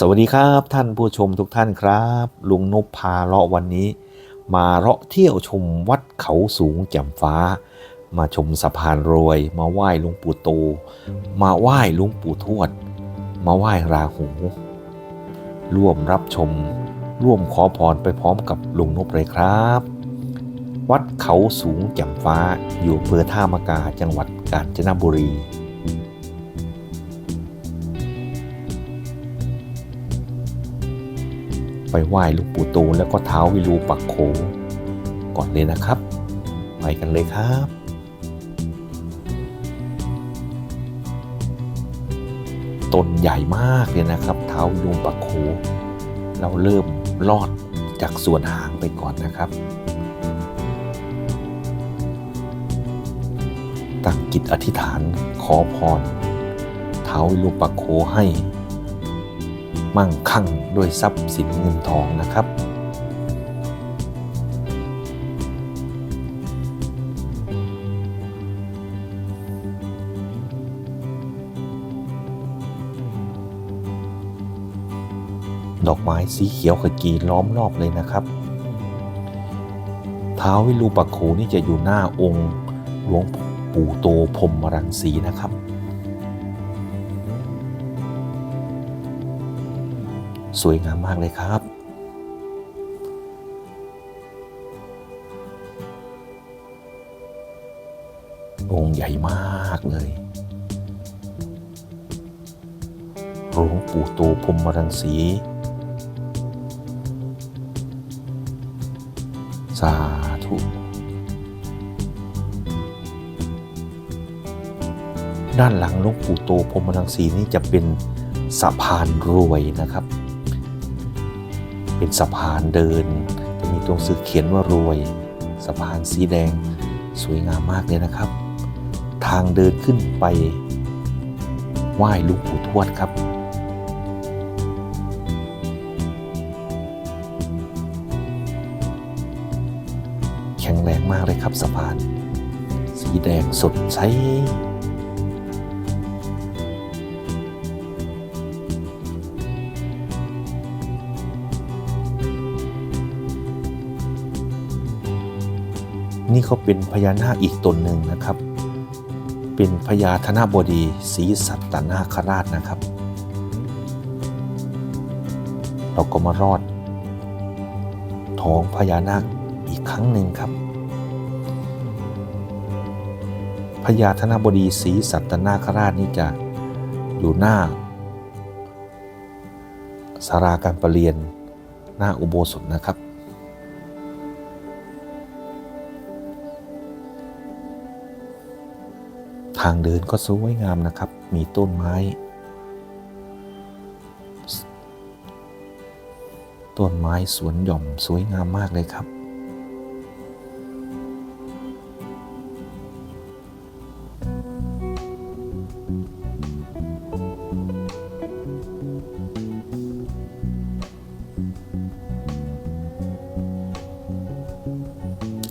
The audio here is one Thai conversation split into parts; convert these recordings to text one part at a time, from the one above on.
สวัสดีครับท่านผู้ชมทุกท่านครับ ลุงนพพาเลาะวันนี้ มาเลาะเที่ยวชมวัดเขาสูงแจ่มฟ้า มาชมสะพานรวย มาไหว้หลุงปู่โต มาไหว้หลุงปู่ทวด มาไหว้ราหูร่วมรับชม ร่วมขอพรไปพร้อมกับลุงนพเลยครับ วัดเขาสูงแจ่มฟ้าอยู่อำเภอท่ามะกาจังหวัดกาญจนบุรี ไปไหว้หลูกปู่ตูนแล้วก็เท้าวิรูปักโขก่อนเลยนะครับ ไปกันเลยครับต้นใหญ่มากเลยนะครับเท้าวิรูปักโขเราเริ่มลอดจากส่วนหางไปก่อนนะครับ ตั้งจิตอธิษฐานขอพรเท้าวิรูปักโขให้ มั่งคั่งด้วยทรัพย์สินเงินทองนะครับ ดอกไม้สีเขียวขจีล้อมรอบเลยนะครับท้าวิรูปักโขนี่จะอยู่หน้าองค์หลวงปู่โตพรมรังสีนะครับ สวยงามมากเลยครับ องค์ใหญ่มากเลยหลวงปู่โตพรหมรังสีสาธุด้านหลังหลวงปู่โตพรมรังสีนี่จะเป็นสะพานรวยนะครับ เป็นสะพานเดินจะมีตรงสื่อเขียนว่ารวย สะพานสีแดงสวยงามมากเลยนะครับ ทางเดินขึ้นไปไหว้หลุงปู่ทวดครับแข็งแรงมากเลยครับสะพาน สีแดงสดใส นี่เขาเป็นพญานาคอีกตนหนึ่งนะครับ เป็นพญาธนบดีศรีสัตตนาคราชนะครับ เราก็มารอดท้องพญานาคอีกครั้งหนึ่งครับพญาธนบดีศรีสัตตนาคราชนี่จะอยู่หน้าสาราการประเรียนหน้าอุโบสถนะครับางเดินก็สวยงามนะครับ มีต้นไม้ ต้นไม้สวนหย่อมสวยงามมากเลยครับ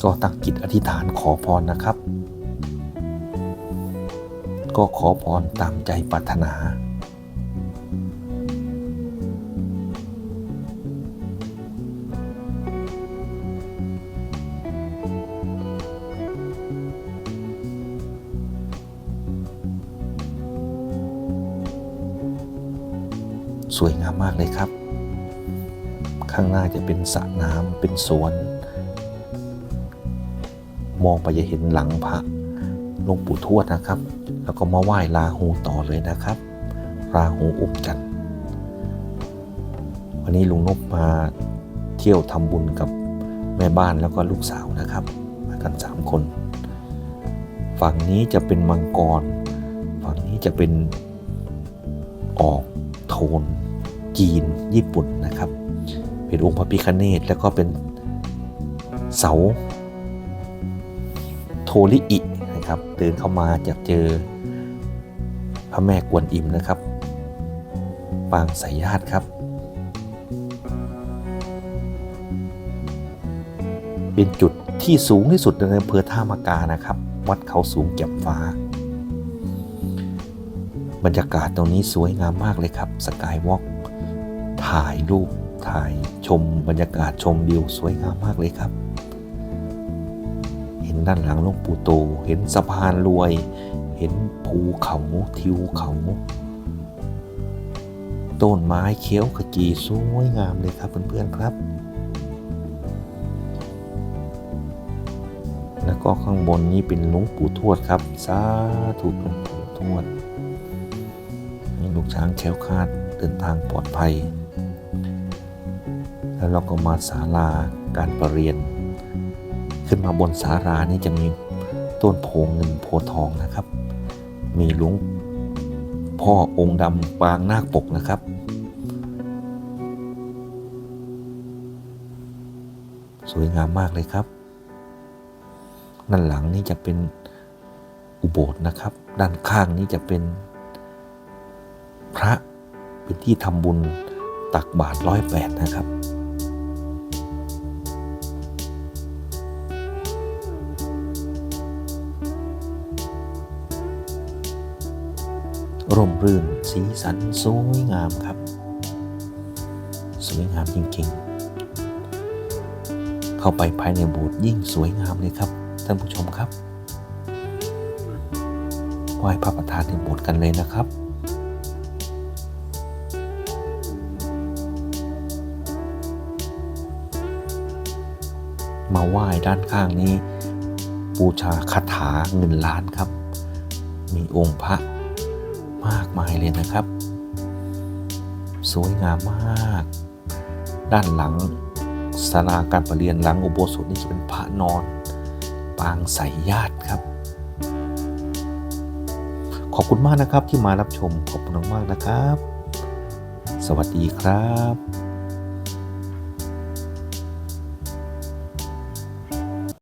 ก็ตั้งจิตอธิษฐานขอพรนะครับ ก็ขอพรตามใจปรารถนา สวยงามมากเลยครับ ข้างหน้าจะเป็นสระน้ำเป็นสวน มองไปจะเห็นหลังพระหลวงปู่ทวดนะครับ แล้วก็มาไหว้ลาหูต่อเลยนะครับ ราหูอุบจันทร์วันนี้ลุงนบมาเที่ยวทำบุญกับแม่บ้านแล้วก็ลูกสาวนะครับ มากันสามคน ฝั่งนี้จะเป็นมังกร ฝั่งนี้จะเป็นออกโทน จีนญี่ปุ่นนะครับ เป็นองค์พระพิคเนตแล้วก็เป็นเสาโทริอินะครับ เดินเข้ามาจะเจอ ระแม่กวนอิมนะครับ ปางสายญาติครับ เป็นจุดที่สูงที่สุดในอำเภอท่ามากานะครับ วัดเขาสูงแจ่มฟ้า บรรยากาศตรงนี้สวยงามมากเลยครับสกายวอล์กถ่ายรูปถ่ายชมบรรยากาศชมวิวสวยงามมากเลยครับ เห็นด้านหลังหลวงปู่โต เห็นสะพานรวย เห็นภูเขาทิวเขา ต้นไม้เขียวขจีสวยงามเลยครับเพื่อนๆครับ แล้วก็ข้างบนนี้เป็นหลวงปู่ทวดครับสาธุหลวงปู่ทวดให้ลูกช้างแคล้วคลาดเดินทางปลอดภัย แล้วเราก็มาศาลาการประเรียน ขึ้นมาบนศาลานี้จะมีต้นโพเงินโพทองนะครับ มีหลวงพ่อองค์ดำปางนาคปกนะครับ สวยงามมากเลยครับ ด้านหลังนี้จะเป็นอุโบสถนะครับ ด้านข้างนี้จะเป็นพระเป็นที่ทำบุญตักบาตรร้อยแปดนะครับ ร่มรื่นสีสันสวยงามครับ สวยงามจริงๆ เข้าไปภายในโบสถ์ยิ่งสวยงามเลยครับ ท่านผู้ชมครับไหว้พระประธานในโบสถ์กันเลยนะครับมาไหว้ด้านข้างนี้ บูชาคาถาเงินล้านครับ มีองค์พระ มากมายเลยนะครับ สวยงามมาก ด้านหลังศาลาการประเรียนหลังอุโบสถนี่จะเป็นพระนอน ปางสายญาติครับ ขอบคุณมากนะครับที่มารับชมขอบคุณมากนะครับ สวัสดีครับ